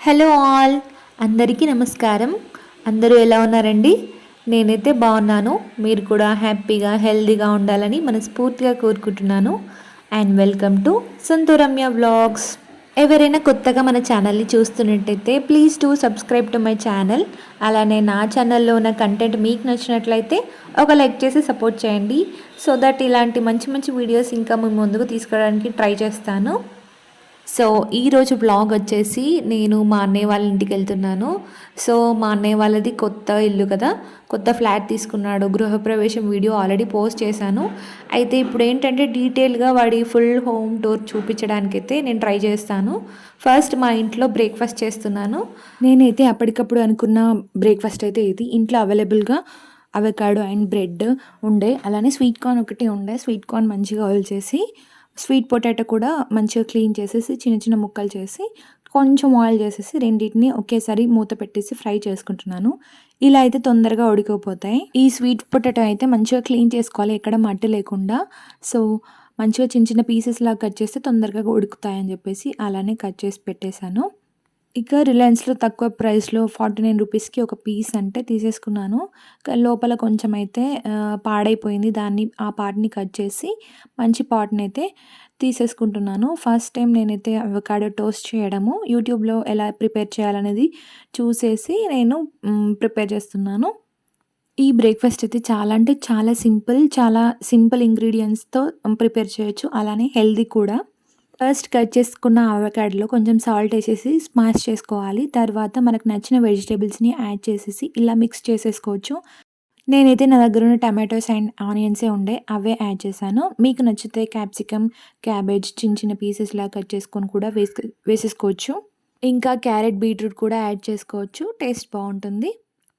Hello all. అందరికీ నమస్కారం. అందరూ ఎలా ఉన్నారండి? నేనైతే బాగున్నాను. మీరు కూడా హ్యాపీగా హెల్తీగా ఉండాలని మనస్ఫూర్తిగా కోరుకుంటున్నాను. And welcome to Santhooramya vlogs. ఎవరైనా కొత్తగా మన ఛానల్ని చూస్తున్నట్టయితే please to subscribe to my channel. అలానే నా ఛానల్లో ఉన్న కంటెంట్ మీకు నచ్చినట్లయితే ఒక లైక్ చేసి సపోర్ట్ చేయండి. సో దట్ ఇలాంటి మంచి మంచి వీడియోస్ ఇంకా మేము ముందుకు తీసుకురావడానికి ట్రై చేస్తాను. సో ఈరోజు బ్లాగ్ వచ్చేసి నేను మా అన్నయ్య వాళ్ళ ఇంటికి వెళ్తున్నాను. సో మా అన్నయ్య వాళ్ళది కొత్త ఇల్లు కదా. కొత్త ఫ్లాట్ తీసుకున్నాడు. గృహప్రవేశం వీడియో ఆల్రెడీ పోస్ట్ చేశాను. అయితే ఇప్పుడు ఏంటంటే డీటెయిల్గా వాడి ఫుల్ హోమ్ టూర్ చూపించడానికైతే నేను ట్రై చేస్తాను. ఫస్ట్ మా ఇంట్లో బ్రేక్ఫాస్ట్ చేస్తున్నాను. నేనైతే అప్పటికప్పుడు అనుకున్న బ్రేక్ఫాస్ట్ అయితే ఇది. ఇంట్లో అవైలబుల్గా అవకాడో అండ్ బ్రెడ్ ఉండే. అలానే స్వీట్ కార్న్ ఒకటి ఉండే. స్వీట్ కార్న్ మంచిగా ఆయిల్ చేసి స్వీట్ పొటాటో కూడా మంచిగా క్లీన్ చేసేసి చిన్న చిన్న ముక్కలు చేసి కొంచెం ఆయిల్ చేసేసి రెండింటిని ఒకేసారి మూత పెట్టేసి ఫ్రై చేసుకుంటున్నాను. ఇలా అయితే తొందరగా ఉడికిపోతాయి. ఈ స్వీట్ పొటాటో అయితే మంచిగా క్లీన్ చేసుకోవాలి ఎక్కడ మట్టి లేకుండా. సో మంచిగా చిన్న చిన్న పీసెస్ లాగా కట్ చేస్తే తొందరగా ఉడుకుతాయని చెప్పేసి అలానే కట్ చేసి పెట్టేశాను. ఇక రిలయన్స్లో తక్కువ ప్రైస్లో ఫార్టీ నైన్ రూపీస్కి ఒక పీస్ అంటే తీసేసుకున్నాను. లోపల కొంచెం అయితే పాడైపోయింది. దాన్ని ఆ పార్ట్ని కట్ చేసి మంచి పార్ట్ని అయితే తీసేసుకుంటున్నాను. ఫస్ట్ టైం నేనైతే అవకాడో టోస్ట్ చేయడము యూట్యూబ్లో ఎలా ప్రిపేర్ చేయాలనేది చూసేసి నేను ప్రిపేర్ చేస్తున్నాను. ఈ బ్రేక్ఫాస్ట్ అయితే చాలా అంటే చాలా సింపుల్ చాలా సింపుల్ ఇంగ్రీడియంట్స్తో ప్రిపేర్ చేయొచ్చు. అలానే హెల్దీ కూడా. ఫస్ట్ కట్ చేసుకున్న అవకాడలో కొంచెం సాల్ట్ వేసేసి స్మాష్ చేసుకోవాలి. తర్వాత మనకు నచ్చిన వెజిటేబుల్స్ని యాడ్ చేసేసి ఇలా మిక్స్ చేసేసుకోవచ్చు. నేనైతే నా దగ్గర ఉన్న టమాటోస్ అండ్ ఆనియన్సే ఉండే అవే యాడ్ చేశాను. మీకు నచ్చితే క్యాప్సికమ్ క్యాబేజ్ చిన్న చిన్న పీసెస్లా కట్ చేసుకొని కూడా వేసు వేసేసుకోవచ్చు. ఇంకా క్యారెట్ బీట్రూట్ కూడా యాడ్ చేసుకోవచ్చు. టేస్ట్ బాగుంటుంది.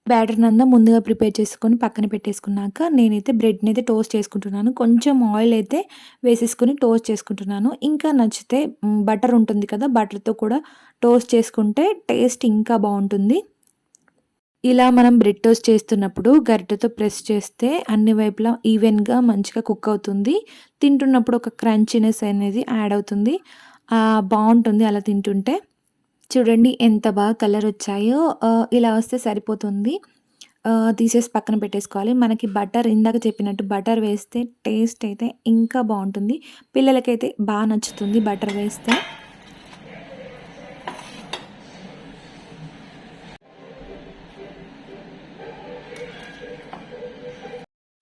బ్యాటర్ని అంతా ముందుగా ప్రిపేర్ చేసుకొని పక్కన పెట్టేసుకున్నాక నేనైతే బ్రెడ్ని అయితే టోస్ట్ చేసుకుంటున్నాను. కొంచెం ఆయిల్ అయితే వేసేసుకొని టోస్ట్ చేసుకుంటున్నాను. ఇంకా నచ్చితే బటర్ ఉంటుంది కదా బటర్తో కూడా టోస్ట్ చేసుకుంటే టేస్ట్ ఇంకా బాగుంటుంది. ఇలా మనం బ్రెడ్ టోస్ట్ చేస్తున్నప్పుడు గరిటెతో ప్రెస్ చేస్తే అన్ని వైపులా ఈవెన్గా మంచిగా కుక్ అవుతుంది. తింటున్నప్పుడు ఒక క్రంచినెస్ అనేది యాడ్ అవుతుంది. బాగుంటుంది అలా తింటుంటే. చూడండి ఎంత బాగా కలర్ వచ్చాయో. ఇలా వస్తే సరిపోతుంది. తీసేసి పక్కన పెట్టేసుకోవాలి. మనకి బటర్ ఇందాక చెప్పినట్టు బటర్ వేస్తే టేస్ట్ అయితే ఇంకా బాగుంటుంది. పిల్లలకైతే బాగా నచ్చుతుంది బటర్ వేస్తే.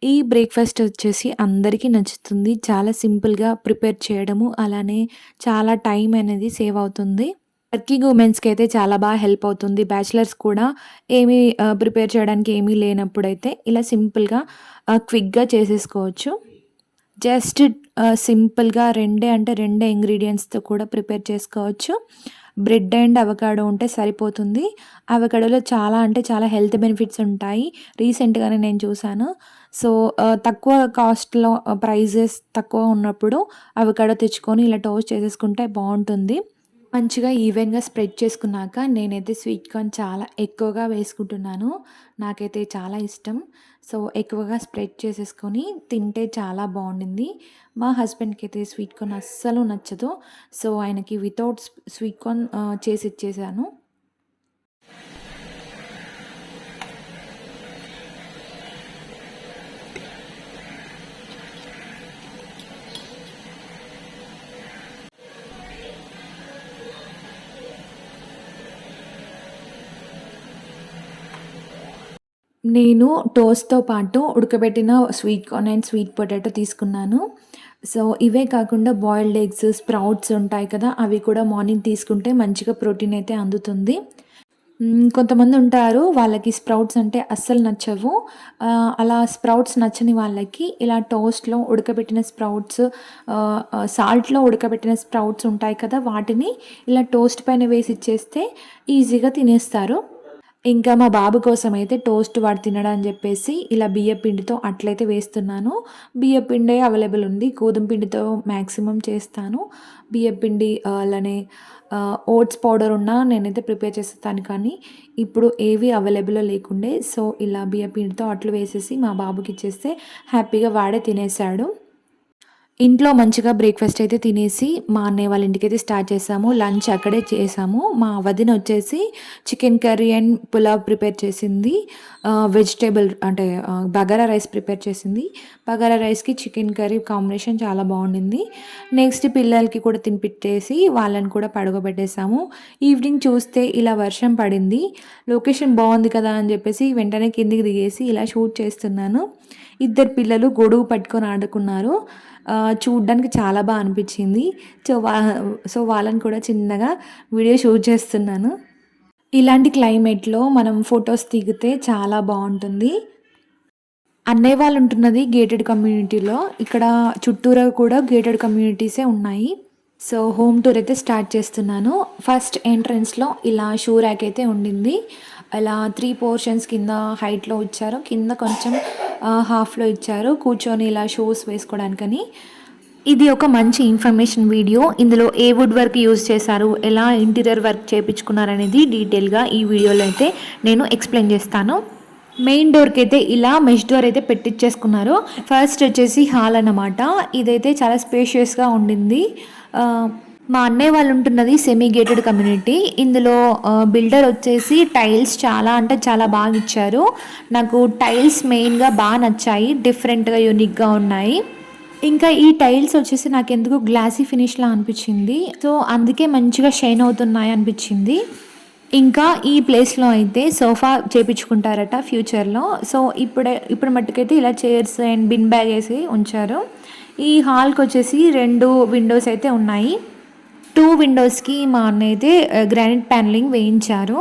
ఈ బ్రేక్ఫాస్ట్ వచ్చేసి అందరికీ నచ్చుతుంది. చాలా సింపుల్గా ప్రిపేర్ చేయడము అలానే చాలా టైం అనేది సేవ్ అవుతుంది. వర్కింగ్ ఉమెన్స్కి అయితే చాలా బాగా హెల్ప్ అవుతుంది. బ్యాచిలర్స్ కూడా ఏమీ ప్రిపేర్ చేయడానికి ఏమీ లేనప్పుడైతే ఇలా సింపుల్గా క్విక్గా చేసేసుకోవచ్చు. జస్ట్ సింపుల్గా రెండే అంటే రెండే ఇంగ్రీడియంట్స్తో కూడా ప్రిపేర్ చేసుకోవచ్చు. బ్రెడ్ అండ్ అవకాడో ఉంటే సరిపోతుంది. అవకాడోలో చాలా అంటే చాలా హెల్త్ బెనిఫిట్స్ ఉంటాయి. రీసెంట్గానే నేను చూశాను. సో తక్కువ కాస్ట్లో ప్రైజెస్ తక్కువ ఉన్నప్పుడు అవకాడో తెచ్చుకొని ఇలా టోస్ట్ చేసేసుకుంటే బాగుంటుంది. మంచిగా ఈవెన్గా స్ప్రెడ్ చేసుకున్నాక నేనైతే స్వీట్ కార్న్ చాలా ఎక్కువగా వేసుకుంటున్నాను. నాకైతే చాలా ఇష్టం. సో ఎక్కువగా స్ప్రెడ్ చేసేసుకొని తింటే చాలా బాగుండింది. మా హస్బెండ్కి అయితే స్వీట్ కార్న్ అస్సలు నచ్చదు. సో ఆయనకి వితౌట్ స్వీట్ కార్న్ చేసి ఇచ్చేసాను. నేను టోస్ట్‌తో పాటు ఉడకబెట్టిన sweet corn and sweet potato తీసుకున్నాను. సో, ఇవే కాకుండా బాయిల్డ్ ఎగ్స్, స్ప్రౌట్స్ ఉంటాయి కదా! అవి కూడా మార్నింగ్ తీసుకుంటే మంచిగా ప్రోటీన్ అయితే అందుతుంది. కొంతమంది ఉంటారు వాళ్ళకి స్ప్రౌట్స్ అంటే అస్సలు నచ్చవు. అలా స్ప్రౌట్స్ నచ్చని వాళ్ళకి ఇలా టోస్ట్‌లో ఉడకబెట్టిన స్ప్రౌట్స్ సాల్ట్‌లో ఉడకబెట్టిన స్ప్రౌట్స్ ఉంటాయి కదా! వాటిని ఇలా టోస్ట్ పైన వేసి ఇచ్చేస్తే ఈజీగా తినేస్తారు. ఇంకా మా బాబు కోసమైతే టోస్ట్ వాడు తినడం అని చెప్పేసి ఇలా బియ్య పిండితో అట్లయితే వేస్తున్నాను. బియ్య పిండే అవైలబుల్ ఉంది. గోధుమ పిండితో మ్యాక్సిమం చేస్తాను. బియ్య పిండి అలానే ఓట్స్ పౌడర్ ఉన్నా నేనైతే ప్రిపేర్ చేస్తాను కానీ ఇప్పుడు ఏవి అవైలబుల్‌లో లేకుండే. సో, ఇలా బియ్య పిండితో అట్లు వేసేసి మా బాబుకి ఇచ్చేస్తే హ్యాపీగా వాడే తినేసాడు. ఇంట్లో మంచిగా బ్రేక్ఫాస్ట్ అయితే తినేసి మా అన్నయ్య వాళ్ళ ఇంటికి అయితే స్టార్ట్ చేసాము. లంచ్ అక్కడే చేసాము. మా వదిన వచ్చేసి chicken curry and pulao prepare చేసింది. వెజిటేబుల్ అంటే బగారా రైస్ ప్రిపేర్ చేసింది. బగారా రైస్కి చికెన్ కర్రీ కాంబినేషన్ చాలా బాగుండింది. నెక్స్ట్ పిల్లలకి కూడా తినిపెట్టేసి వాళ్ళని కూడా పడుకోబెట్టేసాము. ఈవినింగ్ చూస్తే ఇలా వర్షం పడింది. లొకేషన్ బాగుంది కదా అని చెప్పేసి వెంటనే కిందికి దిగేసి ఇలా షూట్ చేస్తున్నాను. ఇద్దరు పిల్లలు గొడుగు పట్టుకొని ఆడుకున్నారు. చూడడానికి చాలా బాగా అనిపించింది. సో వా సో వాళ్ళని కూడా చిన్నగా వీడియో షూట్ చేస్తున్నాను. ఇలాంటి క్లైమేట్లో మనం ఫొటోస్ దిగితే చాలా బాగుంటుంది. అన్నయ్య వాళ్ళు ఉంటున్నది గేటెడ్ కమ్యూనిటీలో. ఇక్కడ చుట్టూరా కూడా గేటెడ్ కమ్యూనిటీసే ఉన్నాయి. సో హోమ్ టూర్ అయితే స్టార్ట్ చేస్తున్నాను. ఫస్ట్ ఎంట్రన్స్లో ఇలా షూ ర్యాక్ అయితే ఉండింది. అలా త్రీ పోర్షన్స్ కింద హైట్లో ఇచ్చారు. కింద కొంచెం హాఫ్లో ఇచ్చారు. కూర్చొని ఇలా షూస్ వేసుకోవడానికని ఇది ఒక మంచి ఇన్ఫర్మేషన్ వీడియో ఇందులో ఏ వుడ్ వర్క్ యూజ్ చేశారు? ఎలా ఇంటీరియర్ వర్క్ చేయించుకున్నారు అనేది డీటెయిల్గా ఈ వీడియోలో అయితే నేను ఎక్స్ప్లెయిన్ చేస్తాను. మెయిన్ డోర్కి అయితే ఇలా మెష్ డోర్ అయితే పెట్టించేసుకున్నారు ఫస్ట్ వచ్చేసి హాల్ అన్నమాట. ఇదైతే చాలా స్పేషియస్గా ఉండింది. మా అన్నయ్య వాళ్ళు ఉంటున్నది సెమీ గేటెడ్ కమ్యూనిటీ ఇందులో బిల్డర్ వచ్చేసి టైల్స్ చాలా అంటే చాలా బాగా ఇచ్చారు. నాకు టైల్స్ మెయిన్గా బాగా నచ్చాయి డిఫరెంట్గా యూనిక్గా ఉన్నాయి. ఇంకా ఈ టైల్స్ వచ్చేసి నాకు ఎందుకు గ్లాసీ ఫినిష్లా అనిపించింది. సో అందుకే మంచిగా షైన్ అవుతున్నాయి అనిపించింది. ఇంకా ఈ ప్లేస్లో అయితే సోఫా చేపించుకుంటారట ఫ్యూచర్లో సో ఇప్పుడే ఇప్పుడు మట్టుకైతే ఇలా చైర్స్ అండ్ బిన్ బ్యాగ్ వేసి ఉంచారు. ఈ హాల్కి వచ్చేసి రెండు విండోస్ అయితే ఉన్నాయి. టూ విండోస్కి మా అన్న అయితే గ్రానైట్ ప్యానలింగ్ వేయించారు.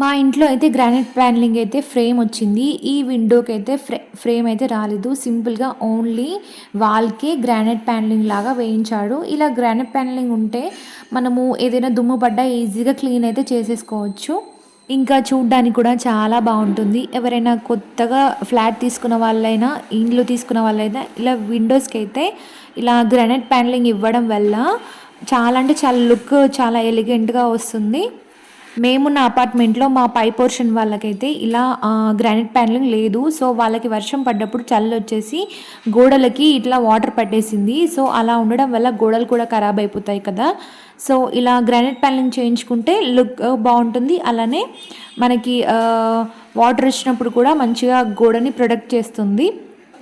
మా ఇంట్లో అయితే గ్రానైట్ ప్యానలింగ్ అయితే ఫ్రేమ్ వచ్చింది. ఈ విండోకి అయితే ఫ్రే ఫ్రేమ్ అయితే రాలేదు. సింపుల్గా ఓన్లీ వాల్కే గ్రానైట్ ప్యానలింగ్ లాగా వేయించాడు. ఇలా గ్రానైట్ ప్యానలింగ్ ఉంటే మనము ఏదైనా దుమ్ము పడ్డా ఈజీగా క్లీన్ అయితే చేసేసుకోవచ్చు. ఇంకా చూడ్డానికి కూడా చాలా బాగుంటుంది. ఎవరైనా కొత్తగా ఫ్లాట్ తీసుకున్న వాళ్ళైనా ఇండ్లు తీసుకున్న వాళ్ళైనా ఇలా విండోస్కి అయితే ఇలా గ్రానైట్ ప్యానలింగ్ ఇవ్వడం వల్ల చాలా అంటే చాలా లుక్ చాలా ఎలిగెంట్గా వస్తుంది. మేము నా అపార్ట్మెంట్లో మా పై పోర్షన్ వాళ్ళకైతే ఇలా గ్రానైట్ ప్యానలింగ్ లేదు. సో వాళ్ళకి వర్షం పడ్డప్పుడు చల్లు వచ్చేసి గోడలకి ఇట్లా వాటర్ పట్టేసింది. సో అలా ఉండడం వల్ల గోడలు కూడా ఖరాబ్ అయిపోతాయి కదా. సో ఇలా గ్రానైట్ ప్యానలింగ్ చేయించుకుంటే లుక్ బాగుంటుంది. అలానే మనకి వాటర్ వచ్చినప్పుడు కూడా మంచిగా గోడని ప్రొటెక్ట్ చేస్తుంది.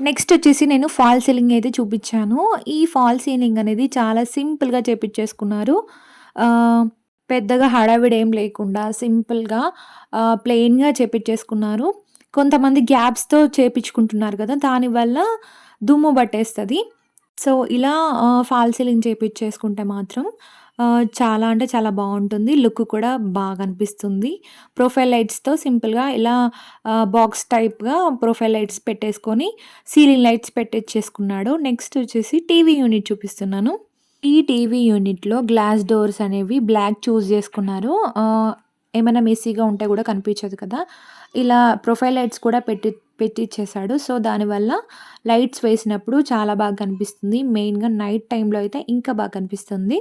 నెక్స్ట్ వచ్చేసి నేను ఫాల్ సీలింగ్ అయితే చూపించాను. ఈ ఫాల్ సీలింగ్ అనేది చాలా సింపుల్గా చేపించేసుకున్నారు. పెద్దగా హడావిడి ఏం లేకుండా సింపుల్గా ప్లెయిన్గా చేపించేసుకున్నారు. కొంతమంది గ్యాప్స్తో చేపించుకుంటున్నారు కదా దానివల్ల దుమ్ము పట్టేస్తుంది. సో ఇలా ఫాల్ సీలింగ్ చేపించేసుకుంటే మాత్రం చాలా అంటే చాలా బాగుంటుంది. లుక్ కూడా బాగా అనిపిస్తుంది ప్రొఫైల్ లైట్స్తో సింపుల్గా ఇలా బాక్స్ టైప్గా ప్రొఫైల్ లైట్స్ పెట్టేసుకొని సీలింగ్ లైట్స్ పెట్టించేసుకున్నాడు నెక్స్ట్ వచ్చేసి టీవీ యూనిట్ చూపిస్తున్నాను. ఈ టీవీ యూనిట్లో గ్లాస్ డోర్స్ అనేవి బ్లాక్ చూస్ చేసుకున్నారు. ఏమైనా మెస్సీగా ఉంటే కూడా కనిపించదు కదా. ఇలా ప్రొఫైల్ లైట్స్ కూడా పెట్టి పెట్టిచ్చేసాడు. సో దానివల్ల లైట్స్ వేసినప్పుడు చాలా బాగా కనిపిస్తుంది. మెయిన్గా నైట్ టైంలో అయితే ఇంకా బాగా కనిపిస్తుంది.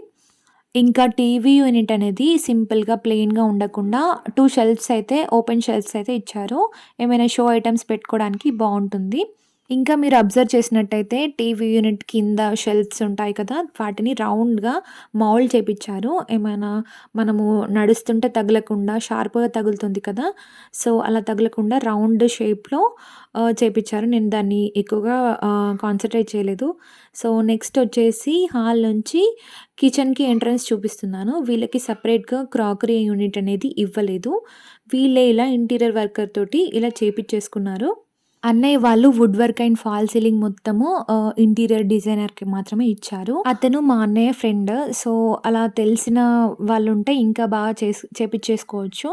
ఇంకా టీవీ యూనిట్ అనేది సింపుల్గా ప్లెయిన్గా ఉండకుండా టూ షెల్ఫ్స్ అయితే ఓపెన్ షెల్ఫ్స్ అయితే ఇచ్చారు. ఏమైనా షో ఐటమ్స్ పెట్టుకోవడానికి బాగుంటుంది. ఇంకా మీరు అబ్జర్వ్ చేసినట్టయితే టీవీ యూనిట్ కింద షెల్ఫ్స్ ఉంటాయి కదా వాటిని రౌండ్గా మౌల్డ్ చేపించారు ఏమైనా మనము నడుస్తుంటే తగలకుండా షార్ప్గా తగులుతుంది కదా సో అలా తగలకుండా రౌండ్ షేప్లో చేపించారు నేను దాన్ని ఎక్కువగా కాన్సన్ట్రేట్ చేయలేదు. సో నెక్స్ట్ వచ్చేసి హాల్ నుంచి కిచెన్కి ఎంట్రన్స్ చూపిస్తున్నాను. వీళ్ళకి సపరేట్గా క్రాకరీ యూనిట్ అనేది ఇవ్వలేదు. వీళ్ళే ఇలా ఇంటీరియర్ వర్కర్ తోటి ఇలా చేపించేసుకున్నారు అన్నయ్య వాళ్ళు wood work and fall ceiling మొత్తము ఇంటీరియర్ డిజైనర్కి మాత్రమే ఇచ్చారు. అతను మా అన్నయ్య ఫ్రెండ్ సో అలా తెలిసిన వాళ్ళు ఉంటే ఇంకా బాగా చేసి చేపించేసుకోవచ్చు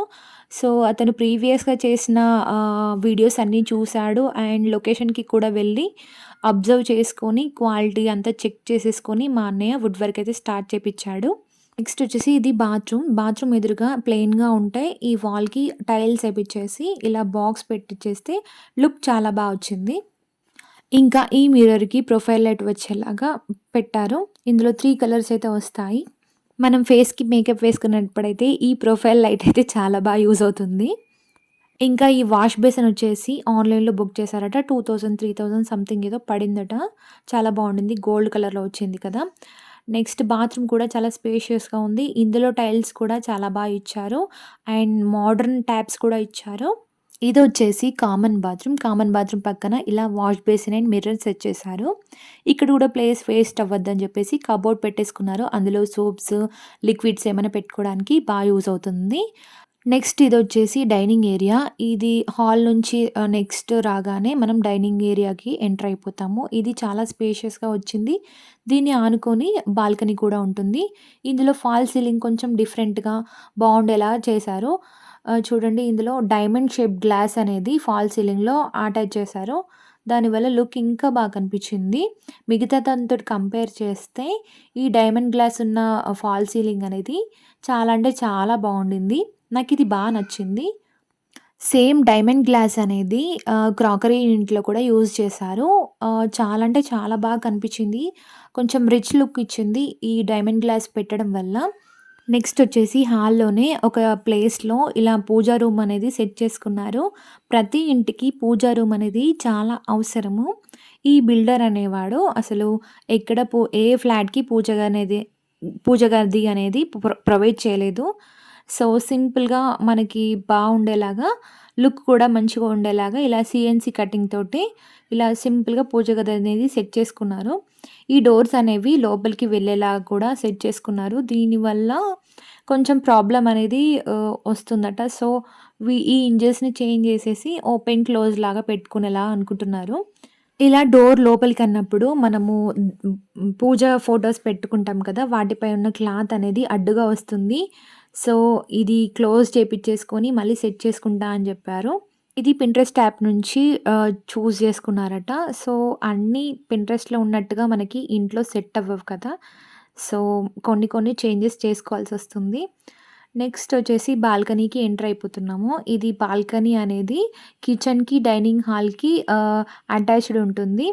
సో అతను ప్రీవియస్గా చేసిన వీడియోస్ అన్నీ చూశాడు అండ్ లొకేషన్కి కూడా వెళ్ళి అబ్జర్వ్ చేసుకొని క్వాలిటీ అంతా చెక్ చేసేసుకొని మా అన్నయ్య వుడ్ వర్క్ అయితే స్టార్ట్ చేపించాడు నెక్స్ట్ వచ్చేసి ఇది బాత్రూమ్ బాత్రూమ్ ఎదురుగా ప్లెయిన్గా ఉంటే ఈ వాల్కి టైల్స్ వేపించేసి ఇలా బాక్స్ పెట్టిచ్చేస్తే లుక్ చాలా బాగా వచ్చింది ఇంకా ఈ మిర్రర్కి ప్రొఫైల్ లైట్ వచ్చేలాగా పెట్టారు ఇందులో త్రీ కలర్స్ అయితే వస్తాయి మనం ఫేస్కి మేకప్ వేసుకున్నప్పుడైతే ఈ ప్రొఫైల్ లైట్ అయితే చాలా బాగా యూజ్ అవుతుంది ఇంకా ఈ వాష్ బేసిన్ వచ్చేసి ఆన్‌లైన్‌లో బుక్ చేశారట. 2000, 3000 సంథింగ్ ఏదో పడిందట. చాలా బాగుండింది. గోల్డ్ కలర్‌లో వచ్చింది కదా! నెక్స్ట్ బాత్రూమ్ కూడా చాలా స్పేషియస్‌గా ఉంది. ఇందులో టైల్స్ కూడా చాలా బాగా ఇచ్చారు. అండ్ మోడర్న్ ట్యాప్స్ కూడా ఇచ్చారు. ఇది వచ్చేసి కామన్ బాత్రూమ్. కామన్ బాత్రూమ్ పక్కన ఇలా wash basin and mirror set చేశారు. ఇక్కడ కూడా ప్లేస్ వేస్ట్ అవ్వద్దని చెప్పేసి కబోర్డ్ పెట్టేసుకున్నారు. అందులో సోప్స్, లిక్విడ్స్ ఏమైనా పెట్టుకోవడానికి బాగా యూజ్ అవుతుంది. నెక్స్ట్ ఇది వచ్చేసి డైనింగ్ ఏరియా. ఇది హాల్ నుంచి నెక్స్ట్ రాగానే మనం డైనింగ్ ఏరియాకి ఎంటర్ అయిపోతాము. ఇది చాలా స్పేషియస్‌గా వచ్చింది. దీన్ని ఆనుకొని బాల్కనీ కూడా ఉంటుంది. ఇందులో ఫాల్ సీలింగ్ కొంచెం డిఫరెంట్‌గా బాగుండేలా చేశారు. చూడండి ఇందులో డైమండ్ షేప్ గ్లాస్ అనేది ఫాల్ సీలింగ్‌లో అటాచ్ చేశారు. దానివల్ల లుక్ ఇంకా బాగా కనిపించింది. మిగతా దానితోటి కంపేర్ చేస్తే ఈ డైమండ్ గ్లాస్ ఉన్న ఫాల్ సీలింగ్ అనేది చాలా అంటే చాలా బాగుండింది. నాకు ఇది బాగా నచ్చింది. సేమ్ డైమండ్ గ్లాస్ అనేది క్రాకరీ ఇంట్లో కూడా యూజ్ చేశారు. చాలా అంటే చాలా బాగా కనిపించింది. కొంచెం రిచ్ లుక్ ఇచ్చింది ఈ డైమండ్ గ్లాస్ పెట్టడం వల్ల. నెక్స్ట్ వచ్చేసి హాల్‌లోనే ఒక ప్లేస్‌లో ఇలా పూజా రూమ్ అనేది సెట్ చేసుకున్నారు. ప్రతి ఇంటికి పూజా రూమ్ అనేది చాలా అవసరము. ఈ బిల్డర్ అనేవాడు అసలు ఎక్కడ పూ ఏ ఫ్లాట్‌కి పూజ అనేది పూజ గది అనేది ప్రొ ప్రొవైడ్ చేయలేదు. సో, సింపుల్‌గా మనకి బాగుండేలాగా లుక్ కూడా మంచిగా ఉండేలాగా ఇలా సిఎన్సి కటింగ్ తోటి ఇలా సింపుల్‌గా పూజ గది అనేది సెట్ చేసుకున్నారు. ఈ డోర్స్ అనేవి లోపలికి వెళ్ళేలాగా కూడా సెట్ చేసుకున్నారు. దీనివల్ల కొంచెం ప్రాబ్లం అనేది వస్తుందట. సో, ఈ ఇంజెస్ని చేంజ్ చేసేసి ఓపెన్, క్లోజ్ లాగా పెట్టుకునేలా అనుకుంటున్నారు. ఇలా డోర్ లోపలికి అన్నప్పుడు మనము పూజ ఫొటోస్ పెట్టుకుంటాం కదా! వాటిపై ఉన్న క్లాత్ అనేది అడ్డుగా వస్తుంది. సో, ఇది క్లోజ్ చేపిచ్చేసుకొని మళ్ళీ సెట్ చేసుకుంటా అని చెప్పారు. ఇది పింట్రెస్ట్ యాప్ నుంచి చూస్ చేసుకున్నారట. సో, అన్నీ పింట్రెస్ట్‌లో ఉన్నట్టుగా మనకి ఇంట్లో సెట్ అవ్వవు కదా! సో, కొన్ని కొన్ని చేంజెస్ చేసుకోవాల్సి వస్తుంది నెక్స్ట్ వచ్చేసి బాల్కనీకి ఎంటర్ అయిపోతున్నాము. ఇది బాల్కనీ అనేది కిచెన్‌కి, డైనింగ్ హాల్‌కి అటాచ్డ్ ఉంటుంది.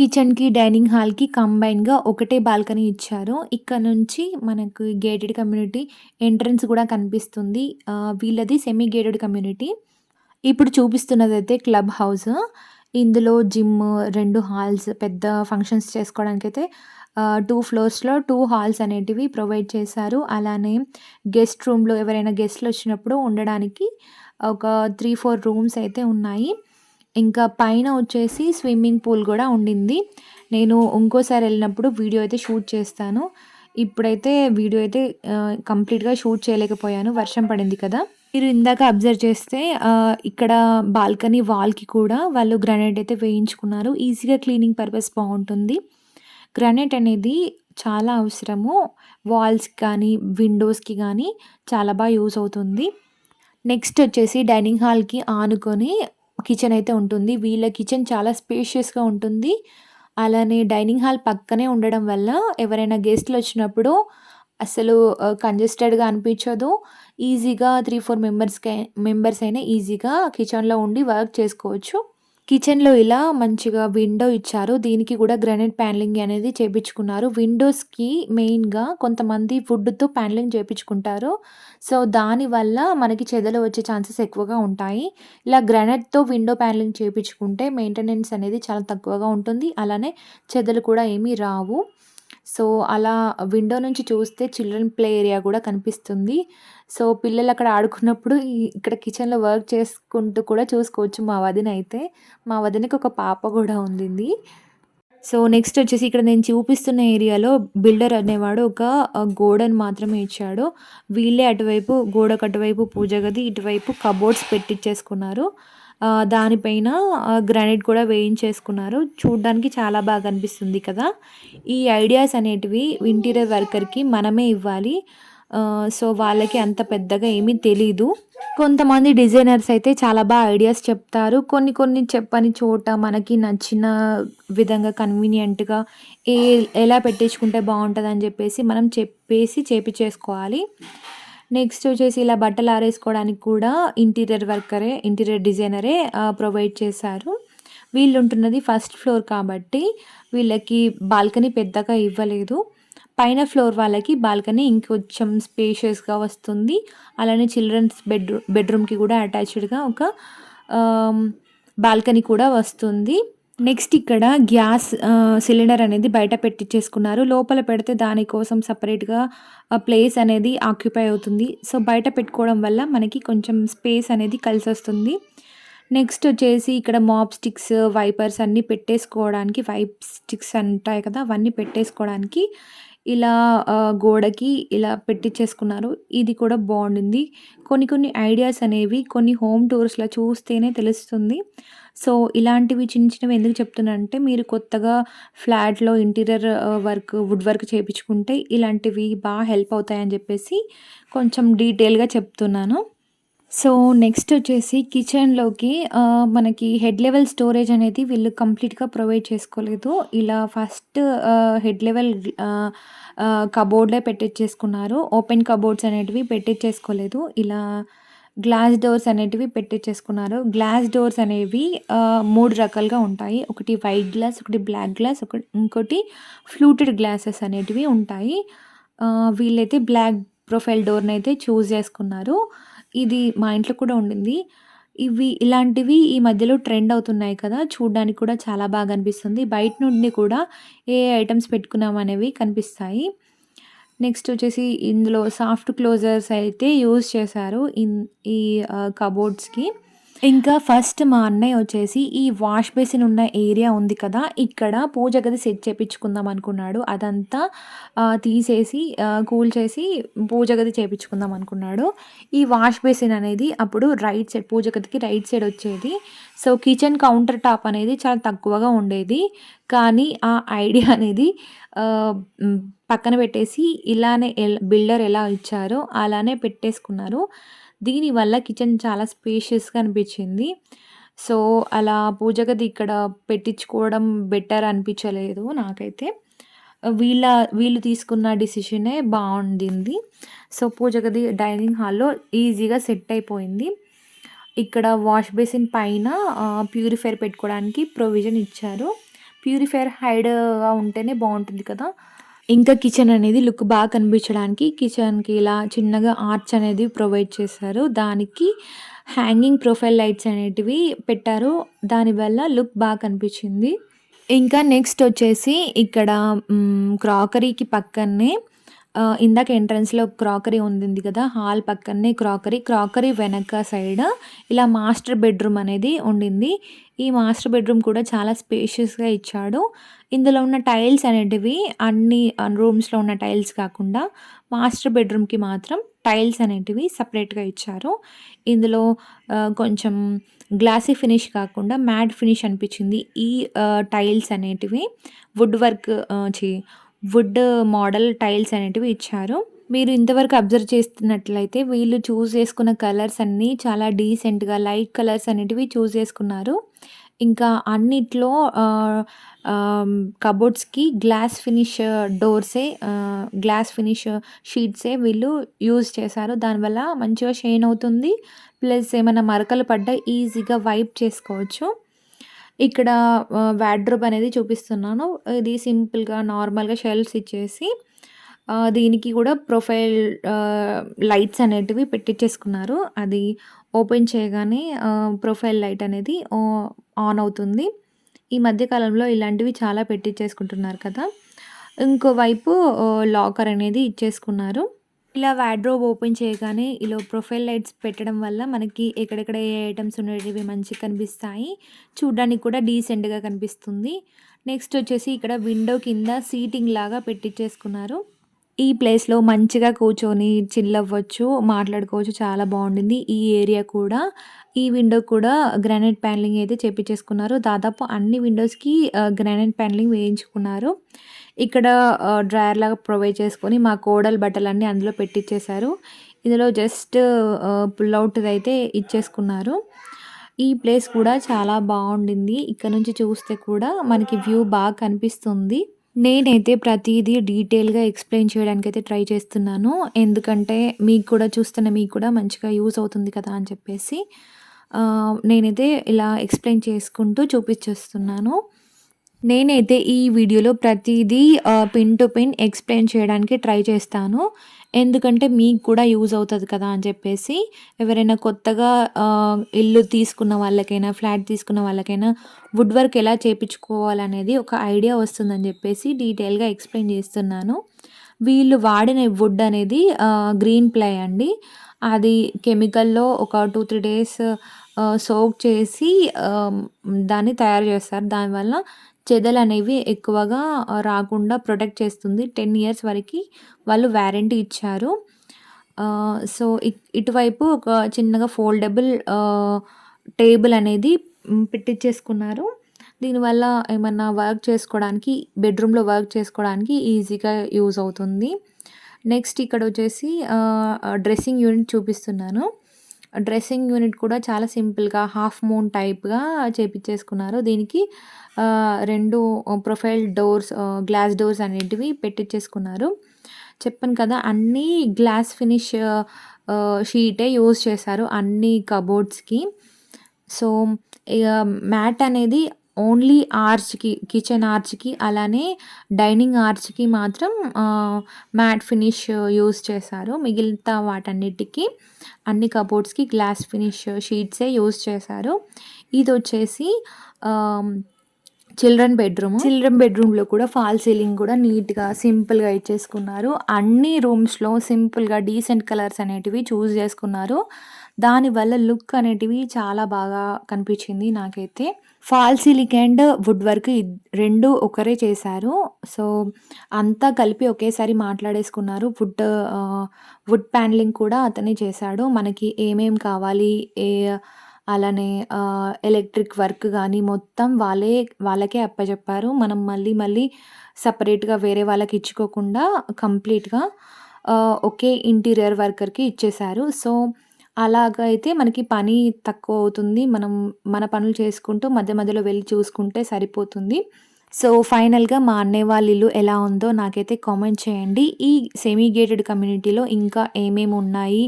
కిచెన్‌కి, డైనింగ్ హాల్‌కి కంబైన్‌గా ఒకటే బాల్కనీ ఇచ్చారు. ఇక్కడ నుంచి మనకు గేటెడ్ కమ్యూనిటీ ఎంట్రన్స్ కూడా కనిపిస్తుంది. వీళ్ళది సెమీ గేటెడ్ కమ్యూనిటీ. ఇప్పుడు చూపిస్తున్నది అయితే క్లబ్ హౌస్. ఇందులో జిమ్, రెండు హాల్స్ పెద్ద ఫంక్షన్స్ చేసుకోవడానికి అయితే టూ ఫ్లోర్స్‌లో టూ హాల్స్ అనేటివి ప్రొవైడ్ చేశారు. అలానే గెస్ట్ రూమ్‌లో ఎవరైనా గెస్ట్లు వచ్చినప్పుడు ఉండడానికి ఒక 3, 4 రూమ్స్ అయితే ఉన్నాయి. ఇంకా పైన వచ్చేసి స్విమ్మింగ్ పూల్ కూడా ఉండింది. నేను ఇంకోసారి వెళ్ళినప్పుడు వీడియో అయితే షూట్ చేస్తాను. ఇప్పుడైతే వీడియో అయితే కంప్లీట్‌గా షూట్ చేయలేకపోయాను. వర్షం పడింది కదా! మీరు ఇందాక అబ్జర్వ్ చేస్తే ఇక్కడ బాల్కనీ వాల్‌కి కూడా వాళ్ళు గ్రానైట్ అయితే వేయించుకున్నారు. ఈజీగా క్లీనింగ్ పర్పస్ బాగుంటుంది గ్రానైట్ అనేది చాలా అవసరము. వాల్స్‌కి కానీ, విండోస్‌కి కానీ చాలా బాగా యూస్ అవుతుంది. నెక్స్ట్ వచ్చేసి డైనింగ్ హాల్‌కి ఆనుకొని కిచెన్ అయితే ఉంటుంది. వీళ్ళ కిచెన్ చాలా స్పేషియస్‌గా ఉంటుంది. అలానే డైనింగ్ హాల్ పక్కనే ఉండడం వల్ల ఎవరైనా గెస్ట్లు వచ్చినప్పుడు అసలు కంజెస్టెడ్‌గా అనిపించదు. ఈజీగా 3, 4 మెంబర్స్‌కి మెంబర్స్ అయినా ఈజీగా కిచెన్‌లో ఉండి వర్క్ చేసుకోవచ్చు. కిచెన్‌లో ఇలా మంచిగా విండో ఇచ్చారు. దీనికి కూడా గ్రానైట్ ప్యానలింగ్ అనేది చేపించుకున్నారు. విండోస్‌కి మెయిన్‌గా కొంతమంది వుడ్‌తో ప్యానలింగ్ చేపించుకుంటారు. సో, దానివల్ల మనకి చెదలు వచ్చే ఛాన్సెస్ ఎక్కువగా ఉంటాయి. ఇలా గ్రానైట్‌తో విండో ప్యానలింగ్ చేపించుకుంటే మెయింటెనెన్స్ అనేది చాలా తక్కువగా ఉంటుంది. అలానే చెదలు కూడా ఏమీ రావు. సో, అలా విండో నుంచి చూస్తే చిల్డ్రన్ ప్లే ఏరియా కూడా కనిపిస్తుంది. సో, పిల్లలు అక్కడ ఆడుకున్నప్పుడు ఇక్కడ కిచెన్‌లో వర్క్ చేసుకుంటూ కూడా చూసుకోవచ్చు మా వదిన అయితే. మా వదినకి ఒక పాప కూడా ఉండింది. సో, నెక్స్ట్ వచ్చేసి ఇక్కడ నేను చూపిస్తున్న ఏరియాలో బిల్డర్ అనేవాడు ఒక గోడను మాత్రమే ఇచ్చాడు. వీళ్ళే అటువైపు గోడకు అటువైపు పూజ గది, ఇటువైపు కబోర్డ్స్ పెట్టిచ్చేసుకున్నారు. దానిపైన గ్రానైట్ కూడా వేయించేసుకున్నారు. చూడ్డానికి చాలా బాగా అనిపిస్తుంది కదా! ఈ ఐడియాస్ అనేటివి ఇంటీరియర్ వర్కర్‌కి మనమే ఇవ్వాలి. సో, వాళ్ళకి అంత పెద్దగా ఏమీ తెలీదు. కొంతమంది డిజైనర్స్ అయితే చాలా బాగా ఐడియాస్ చెప్తారు. కొన్ని కొన్ని చెప్పని చోట మనకి నచ్చిన విధంగా కన్వీనియంట్‌గా ఏ ఎలా పెట్టించుకుంటే బావుంటదని చెప్పేసి మనం చెప్పేసి చేపించేసుకోవాలి నెక్స్ట్ వచ్చేసి ఇలా బట్టలు ఆరేసుకోవడానికి కూడా ఇంటీరియర్ వర్కరే ఇంటీరియర్ డిజైనరే ప్రొవైడ్ చేశారు. వీళ్ళుంటున్నది ఫస్ట్ ఫ్లోర్ కాబట్టి వీళ్ళకి బాల్కనీ పెద్దగా ఇవ్వలేదు. పైన ఫ్లోర్ వాళ్ళకి బాల్కనీ ఇంకొంచెం స్పేషియస్‌గా వస్తుంది. అలానే చిల్డ్రన్స్ బెడ్రూమ్ బెడ్‌రూమ్‌కి కూడా అటాచ్డ్‌గా ఒక బాల్కనీ కూడా వస్తుంది. నెక్స్ట్ ఇక్కడ గ్యాస్ సిలిండర్ అనేది బయట పెట్టిచ్చేసుకున్నారు. లోపల పెడితే దానికోసం సపరేట్గా ప్లేస్ అనేది ఆక్యుపై అవుతుంది. సో, బయట పెట్టుకోవడం వల్ల మనకి కొంచెం స్పేస్ అనేది కలిసి వస్తుంది నెక్స్ట్ వచ్చేసి ఇక్కడ మాప్ స్టిక్స్, వైపర్స్ అన్నీ పెట్టేసుకోవడానికి వైప్ స్టిక్స్ ఉంటాయి కదా! అవన్నీ పెట్టేసుకోవడానికి ఇలా గోడకి ఇలా పెట్టిచ్చేసుకున్నారు. ఇది కూడా బాగుండింది కొన్ని కొన్ని ఐడియాస్ అనేవి కొన్ని హోమ్ టూర్స్‌లో చూస్తేనే తెలుస్తుంది. సో, ఇలాంటివి చిన్న చిన్నవి ఎందుకు చెప్తున్నానంటే మీరు కొత్తగా ఫ్లాట్‌లో ఇంటీరియర్ వర్క్ వుడ్ వర్క్ చేయించుకుంటే ఇలాంటివి బాగా హెల్ప్ అవుతాయని చెప్పేసి కొంచెం డీటెయిల్‌గా చెప్తున్నాను. సో, నెక్స్ట్ వచ్చేసి కిచెన్‌లోకి మనకి హెడ్ లెవెల్ స్టోరేజ్ అనేది వీళ్ళు కంప్లీట్‌గా ప్రొవైడ్ చేసుకోలేదు. ఇలా ఫస్ట్ హెడ్ లెవెల్ కబోర్డ్‌లే పెట్టిచ్చేసుకున్నారు. ఓపెన్ కబోర్డ్స్ అనేటివి పెట్టిచ్చేసుకోలేదు. ఇలా గ్లాస్ డోర్స్ అనేటివి పెట్టిచ్చేసుకున్నారు. గ్లాస్ డోర్స్ అనేవి మూడు రకాలుగా ఉంటాయి. ఒకటి వైట్ గ్లాస్, ఒకటి బ్లాక్ గ్లాస్, ఒక ఇంకోటి ఫ్లూటెడ్ గ్లాసెస్ అనేటివి ఉంటాయి. వీళ్ళైతే బ్లాక్ ప్రొఫైల్ డోర్ని అయితే చూస్ చేసుకున్నారు. ఇది మా ఇంట్లో కూడా ఉండింది. ఇవి ఇలాంటివి ఈ మధ్యలో ట్రెండ్ అవుతున్నాయి కదా! చూడడానికి కూడా చాలా బాగా అనిపిస్తుంది. బయట నుండి కూడా ఏ ఏ ఐటెమ్స్ పెట్టుకున్నాం అనేవి కనిపిస్తాయి. నెక్స్ట్ వచ్చేసి ఇందులో సాఫ్ట్ క్లోజర్స్ అయితే యూజ్ చేశారు. ఇన్ ఈ కబోర్డ్స్‌కి. ఇంకా ఫస్ట్ మా అన్నయ్య వచ్చేసి ఈ వాష్ బేసిన్ ఉన్న ఏరియా ఉంది కదా! ఇక్కడ పూజ గది సెట్ చేపించుకుందాం అనుకున్నాడు. అదంతా తీసేసి కూల్ కూల్చేసి పూజ గది చేపించుకుందాం అనుకున్నాడు. ఈ వాష్ బేసిన్ అనేది అప్పుడు రైట్ సైడ్ పూజ గదికి రైట్ సైడ్ వచ్చేది. సో, కిచెన్ కౌంటర్ టాప్ అనేది చాలా తక్కువగా ఉండేది. కానీ ఆ ఐడియా అనేది పక్కన పెట్టేసి ఇలానే ఎల్ బిల్డర్ ఎలా ఇచ్చారో అలానే పెట్టేసుకున్నారు. దీనివల్ల కిచెన్ చాలా స్పేషియస్‌గా అనిపించింది. సో, అలా పూజ గది ఇక్కడ పెట్టించుకోవడం బెటర్ అనిపించలేదు నాకైతే. వీళ్ళ వీళ్ళు తీసుకున్న డిసిషనే బాగుండింది సో, పూజ గది డైనింగ్ హాల్‌లో ఈజీగా సెట్ అయిపోయింది. ఇక్కడ వాష్ బేసిన్ పైన ప్యూరిఫైయర్ పెట్టుకోవడానికి ప్రొవిజన్ ఇచ్చారు. ప్యూరిఫైయర్ హైడ్‌గా ఉంటేనే బాగుంటుంది కదా! ఇంకా కిచెన్ అనేది లుక్ బాగా కనిపించడానికి కిచెన్‌కి ఇలా చిన్నగా ఆర్చ్ అనేది ప్రొవైడ్ చేశారు. దానికి హ్యాంగింగ్ ప్రొఫైల్ లైట్స్ అనేటివి పెట్టారు. దానివల్ల లుక్ బాగా కనిపించింది. ఇంకా నెక్స్ట్ వచ్చేసి ఇక్కడ క్రాకరీకి పక్కనే ఇందాక ఎంట్రన్స్‌లో క్రాకరీ ఉంది కదా! హాల్ పక్కనే క్రాకరీ. క్రాకరీ వెనక సైడ్ ఇలా మాస్టర్ బెడ్‌రూమ్ అనేది ఉండింది. ఈ మాస్టర్ బెడ్‌రూమ్ కూడా చాలా స్పేషియస్‌గా ఇచ్చాడు. ఇందులో ఉన్న టైల్స్ అనేటివి అన్ని రూమ్స్‌లో ఉన్న టైల్స్ కాకుండా మాస్టర్ బెడ్‌రూమ్‌కి మాత్రం టైల్స్ అనేటివి సపరేట్గా ఇచ్చారు. ఇందులో కొంచెం గ్లాసీ ఫినిష్ కాకుండా మ్యాట్ ఫినిష్ అనిపించింది. ఈ టైల్స్ అనేటివి వుడ్ వర్క్ చే వుడ్ మోడల్ టైల్స్ అనేటివి ఇచ్చారు. మీరు ఇంతవరకు అబ్జర్వ్ చేస్తున్నట్లయితే వీళ్ళు చూస్ చేసుకున్న కలర్స్ అన్నీ చాలా డీసెంట్‌గా లైట్ కలర్స్ అనేటివి చూజ్ చేసుకున్నారు. ఇంకా అన్నిట్లో కబోర్డ్స్‌కి గ్లాస్ ఫినిష్ డోర్సే గ్లాస్ ఫినిష్ షీట్సే వీళ్ళు యూజ్ చేశారు. దానివల్ల మంచిగా షైన్ అవుతుంది. ప్లస్ ఏమైనా మరకలు పడ్డా ఈజీగా వైప్ చేసుకోవచ్చు. ఇక్కడ ఆహ్, అనేది చూపిస్తున్నాను. ఇది సింపుల్‌గా నార్మల్‌గా షెల్ఫ్స్ ఇచ్చేసి దీనికి కూడా ప్రొఫైల్ లైట్స్ అనేటివి పెట్టిచ్చేసుకున్నారు. అది ఓపెన్ చేయగానే ప్రొఫైల్ లైట్ అనేది ఆన్ అవుతుంది. ఈ మధ్యకాలంలో ఇలాంటివి చాలా పెట్టిచ్చేసుకుంటున్నారు కదా! ఇంకోవైపు లాకర్ అనేది ఇచ్చేసుకున్నారు. ఇలా వాడ్రోబ్ ఓపెన్ చేయగానే ఇలా ప్రొఫైల్ లైట్స్ పెట్టడం వల్ల మనకి ఎక్కడెక్కడ ఏ ఐటమ్స్ ఉండేటివి మంచిగా కనిపిస్తాయి. చూడడానికి కూడా డీసెంట్‌గా కనిపిస్తుంది. నెక్స్ట్ వచ్చేసి ఇక్కడ విండో కింద సీటింగ్ లాగా పెట్టిచ్చేసుకున్నారు. ఈ ప్లేస్‌లో మంచిగా కూర్చొని చిల్ అవ్వచ్చు, మాట్లాడుకోవచ్చు. చాలా బాగుండింది ఈ ఏరియా కూడా ఈ విండో కూడా గ్రానైట్ ప్యానలింగ్ అయితే చేపించేసుకున్నారు. దాదాపు అన్ని విండోస్‌కి గ్రానైట్ ప్యానలింగ్ వేయించుకున్నారు. ఇక్కడ డ్రయర్ లాగా ప్రొవైడ్ చేసుకొని మా కోడలు బట్టలన్నీ అందులో పెట్టించేశారు ఇందులో జస్ట్ పుల్ అవుట్ది అయితే ఇచ్చేసుకున్నారు. ఈ ప్లేస్ కూడా చాలా బాగుండింది ఇక్కడ నుంచి చూస్తే కూడా మనకి వ్యూ బాగా కనిపిస్తుంది. నేనైతే ప్రతిదీ డీటెయిల్‌గా ఎక్స్‌ప్లెయిన్ చేయడానికైతే ట్రై చేస్తున్నాను. ఎందుకంటే మీకు కూడా చూస్తున్న మీకు కూడా మంచిగా యూజ్ అవుతుంది కదా! అని చెప్పేసి నేనైతే ఇలా ఎక్స్‌ప్లెయిన్ చేసుకుంటూ చూపిచ్చేస్తున్నాను. నేనైతే ఈ వీడియోలో ప్రతిదీ పిన్ టు పిన్ ఎక్స్‌ప్లెయిన్ చేయడానికి ట్రై చేస్తాను. ఎందుకంటే మీకు కూడా యూజ్ అవుతుంది కదా! అని చెప్పేసి ఎవరైనా కొత్తగా ఇల్లు తీసుకున్న వాళ్ళకైనా, ఫ్లాట్ తీసుకున్న వాళ్ళకైనా వుడ్ వర్క్ ఎలా చేయించుకోవాలనేది ఒక ఐడియా వస్తుందని చెప్పేసి డీటెయిల్‌గా ఎక్స్‌ప్లెయిన్ చేస్తున్నాను. వీళ్ళు వాడిన వుడ్ అనేది గ్రీన్ ప్లై అండి. అది కెమికల్‌లో ఒక 2, 3 డేస్ సోక్ చేసి దాన్ని తయారు చేస్తారు. దానివల్ల చెదలనేవి ఎక్కువగా రాకుండా ప్రొటెక్ట్ చేస్తుంది. 10 ఇయర్స్ వరకు వాళ్ళు వ్యారంటీ ఇచ్చారు. సో, ఇటువైపు ఒక చిన్నగా ఫోల్డబుల్ టేబుల్ అనేది పెట్టించేసుకున్నారు పెట్టిచ్చేసుకున్నారు. దీనివల్ల ఏమన్నా వర్క్ చేసుకోవడానికి బెడ్‌రూమ్‌లో వర్క్ చేసుకోవడానికి ఈజీగా యూజ్ అవుతుంది. నెక్స్ట్ ఇక్కడ వచ్చేసి డ్రెస్సింగ్ యూనిట్ చూపిస్తున్నాను. డ్రెస్సింగ్ యూనిట్ కూడా చాలా సింపుల్‌గా హాఫ్ మూన్ టైప్‌గా చేపిచ్చేసుకున్నారు. దీనికి రెండు ప్రొఫైల్ డోర్స్ గ్లాస్ డోర్స్ అనేటివి పెట్టిచ్చేసుకున్నారు. చెప్పాను కదా! అన్నీ గ్లాస్ ఫినిష్ షీటే యూజ్ చేశారు అన్ని కబోర్డ్స్‌కి. సో, ఇక మ్యాట్ అనేది ఓన్లీ ఆర్చ్‌కి కిచెన్ ఆర్చ్‌కి అలానే డైనింగ్ ఆర్చ్‌కి మాత్రం మ్యాట్ ఫినిష్ యూస్ చేశారు. మిగిలితా వాటన్నిటికీ అన్ని కబోర్డ్స్‌కి గ్లాస్ ఫినిష్ షీట్సే యూస్ చేశారు. ఇది వచ్చేసి చిల్డ్రన్ బెడ్‌రూమ్. చిల్డ్రన్ బెడ్‌రూమ్‌లో కూడా ఫాల్ సీలింగ్ కూడా నీట్‌గా, సింపుల్‌గా ఇచ్చేసుకున్నారు. అన్ని రూమ్స్‌లో సింపుల్‌గా డీసెంట్ కలర్స్ అనేటివి చూస్ చేసుకున్నారు. దానివల్ల లుక్ అనేటివి చాలా బాగా కనిపించింది నాకైతే. Fall ceiling and wood work రెండు ఒకరే చేశారు. సో, అంతా కలిపి ఒకేసారి మాట్లాడేసుకున్నారు. వుడ్ వుడ్ ప్యానలింగ్ కూడా అతనే చేశాడు. మనకి ఏమేం కావాలి, ఏ అలానే ఎలక్ట్రిక్ వర్క్ కానీ మొత్తం వాళ్ళే వాళ్ళకే అప్పచెప్పారు మనం మళ్ళీ మళ్ళీ సపరేట్గా వేరే వాళ్ళకి ఇచ్చుకోకుండా కంప్లీట్‌గా ఒకే ఇంటీరియర్ వర్కర్‌కి ఇచ్చేశారు. సో, అలాగైతే మనకి పని తక్కువ అవుతుంది. మనం మన పనులు చేసుకుంటూ మధ్య మధ్యలో వెళ్ళి చూసుకుంటే సరిపోతుంది. సో, ఫైనల్‌గా మా అన్నయ్య వాళ్ళ ఇల్లు ఎలా ఉందో నాకైతే కామెంట్ చేయండి. ఈ సెమీ గేటెడ్ కమ్యూనిటీలో ఇంకా ఏమేమి ఉన్నాయి,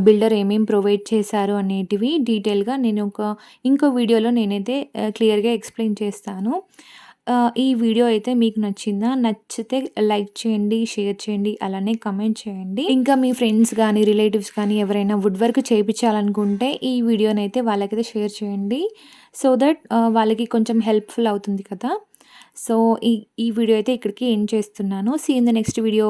బిల్డర్ ఏమేమి ప్రొవైడ్ చేశారు అనేటివి డీటెయిల్‌గా నేను ఒక ఇంకో వీడియోలో నేనైతే క్లియర్‌గా ఎక్స్‌ప్లెయిన్ చేస్తాను. ఈ వీడియో అయితే మీకు నచ్చిందా? నచ్చితే లైక్ చేయండి, షేర్ చేయండి, అలానే కమెంట్ చేయండి. ఇంకా మీ ఫ్రెండ్స్ కానీ రిలేటివ్స్ కానీ ఎవరైనా వుడ్ వర్క్ చేయించాలనుకుంటే ఈ వీడియోనైతే వాళ్ళకైతే షేర్ చేయండి. సో దట్ వాళ్ళకి కొంచెం హెల్ప్‌ఫుల్ అవుతుంది కదా! సో, ఈ ఈ వీడియో అయితే ఇక్కడికి ఎండ్ చేస్తున్నాను. See in the next video.